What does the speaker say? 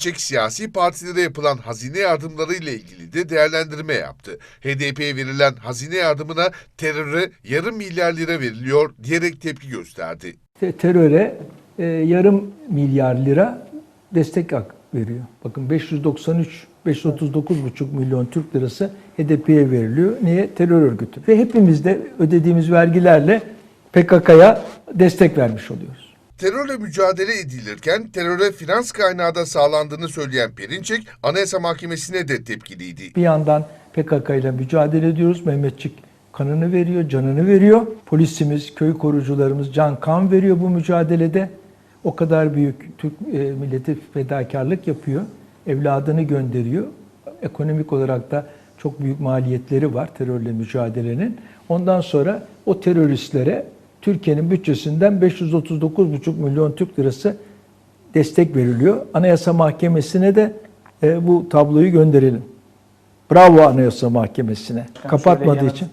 Perinçek siyasi partilere yapılan hazine yardımları ile ilgili de değerlendirme yaptı. HDP'ye verilen hazine yardımına teröre yarım milyar lira veriliyor diyerek tepki gösterdi. te- teröre e, yarım milyar lira destek veriyor. Bakın 593 539,5 milyon Türk lirası HDP'ye veriliyor. Niye? Terör örgütü. Ve hepimiz de ödediğimiz vergilerle PKK'ya destek vermiş oluyoruz. Terörle mücadele edilirken teröre finans kaynağı da sağlandığını söyleyen Perinçek, Anayasa Mahkemesi'ne de tepkiliydi. Bir yandan PKK ile mücadele ediyoruz. Mehmetçik kanını veriyor, canını veriyor. Polisimiz, köy korucularımız can kan veriyor bu mücadelede. O kadar büyük Türk e, milleti fedakarlık yapıyor. Evladını gönderiyor. Ekonomik olarak da çok büyük maliyetleri var terörle mücadelenin. Ondan sonra o teröristlere Türkiye'nin bütçesinden 539,5 milyon Türk lirası destek veriliyor. Anayasa Mahkemesi'ne de e, bu tabloyu gönderelim. Bravo Anayasa Mahkemesi'ne. Kapatmadığı yanıt- için.